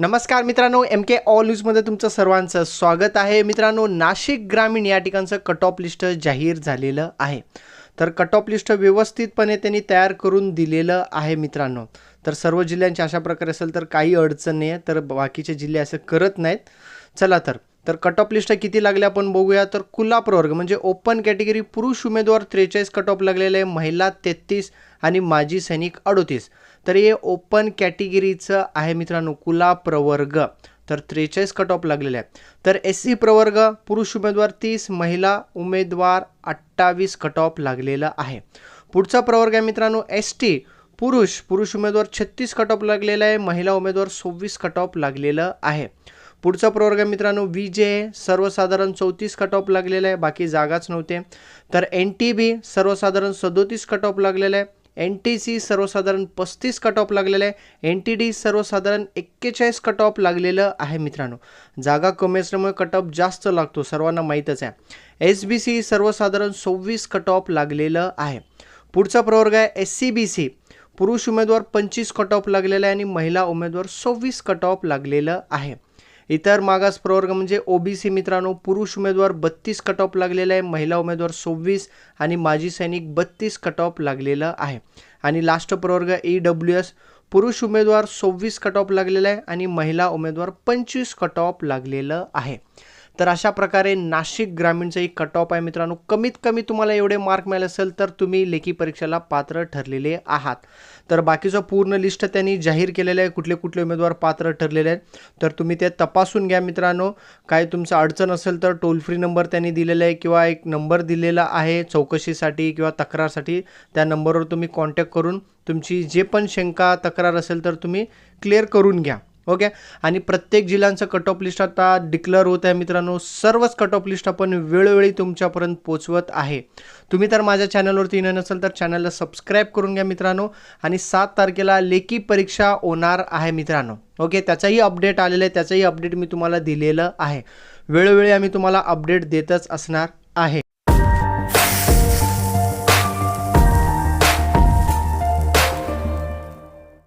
नमस्कार मित्रांनो एम के ऑल न्यूजमध्ये तुमचं सर्वांचं स्वागत आहे. मित्रांनो नाशिक ग्रामीण या ठिकाणचं कट ऑफ लिस्ट जाहीर झालेलं आहे. तर कट ऑफ लिस्ट व्यवस्थितपणे त्यांनी तयार करून दिलेलं आहे मित्रांनो. तर सर्व जिल्ह्यांची अशा प्रकारे असेल तर काही अडचण नाही आहे तर बाकीचे जिल्हे असं करत नाहीत. चला तर. तर कट ऑफ लिस्ट किती लागले आपण बघूया. तर कुल्हापूर वर्ग म्हणजे ओपन कॅटेगरी पुरुष उमेदवार त्रेचाळीस कट ऑफ लागलेले आहे. महिला तेहतीस आणि माजी सैनिक अडोतीस. तर हे ओपन कॅटेगरीचं आहे मित्रांनो कुला प्रवर्ग. तर त्रेचाळीस कट ऑफ लागलेले आहे तर एस सी प्रवर्ग पुरुष उमेदवार तीस महिला उमेदवार अठ्ठावीस कट ऑफ लागलेलं आहे. पुढचा प्रवर्ग आहे मित्रांनो एस टी पुरुष पुरुष उमेदवार छत्तीस कट ऑफ लागलेला आहे महिला उमेदवार सव्वीस कट ऑफ लागलेलं आहे. पुढचा प्रवर्ग आहे मित्रांनो व्ही जे सर्वसाधारण चौतीस कट ऑफ लागलेला आहे बाकी जागाच नव्हते. तर एन टी बी सर्वसाधारण सदोतीस कट ऑफ लागलेला आहे. एन टी सी सर्वसाधारण पस्तीस कट ऑफ लागलेलं आहे. एन टी डी सर्वसाधारण एक्केचाळीस कट ऑफ लागलेलं आहे मित्रांनो. जागा कमी असल्यामुळे कट ऑफ जास्त लागतो सर्वांना माहीतच आहे. एस बी सी सर्वसाधारण सव्वीस कट ऑफ लागलेलं आहे. पुढचा प्रवर्ग आहे एस सी बी सी. पुरुष उमेदवार पंचवीस कट ऑफ लागलेला आहे आणि महिला उमेदवार सव्वीस कट ऑफ लागलेलं आहे. इतर मागास प्रवर्ग म्हणजे ओबीसी मित्रांनो पुरुष उमेदवार बत्तीस कट ऑफ लागलेला आहे महिला उमेदवार सव्वीस आणि माजी सैनिक बत्तीस कट ऑफ लागलेलं आहे. आणि लास्ट प्रवर्ग ई डब्ल्यू एस पुरुष उमेदवार सव्वीस कट ऑफ लागलेला आहे आणि महिला उमेदवार पंचवीस कट ऑफ लागलेलं आहे. तर अशा प्रकारे नाशिक ग्रामीणचं एक कट ऑफ आहे मित्रांनो. कमीत कमी तुम्हाला एवढे मार्क मिळाले असेल तर तुम्ही लेखी परीक्षेला पात्र ठरलेले आहात. तर बाकीचं पूर्ण लिस्ट त्यांनी जाहीर केलेलं आहे. कुठले कुठले उमेदवार पात्र ठरलेले आहेत. तर तुम्ही ते तपासून घ्या मित्रांनो. काय तुमचं अडचण असेल तर टोल फ्री नंबर त्यांनी दिलेला आहे किंवा एक नंबर दिलेला आहे चौकशीसाठी किंवा तक्रारसाठी. त्या नंबरवर तुम्ही कॉन्टॅक्ट करून तुमची जे पण शंका तक्रार असेल तर तुम्ही क्लिअर करून घ्या. ओके? आणि प्रत्येक जिल्ह्यांचं कट ऑफ लिस्ट आता डिक्लेअर होत आहे मित्रांनो. सर्वच कट ऑफ लिस्ट आपण वेळोवेळी तुमच्यापर्यंत पोचवत आहे. तुम्ही तर माझ्या चॅनलवरती येणं नसेल तर चॅनलला सबस्क्राईब करून घ्या मित्रांनो. आणि सात तारखेला लेखी परीक्षा होणार आहे मित्रांनो. ओके? त्याचाही अपडेट आलेलं आहे. त्याचंही अपडेट मी तुम्हाला दिलेलं आहे. वेळोवेळी आम्ही तुम्हाला अपडेट देतच असणार आहे.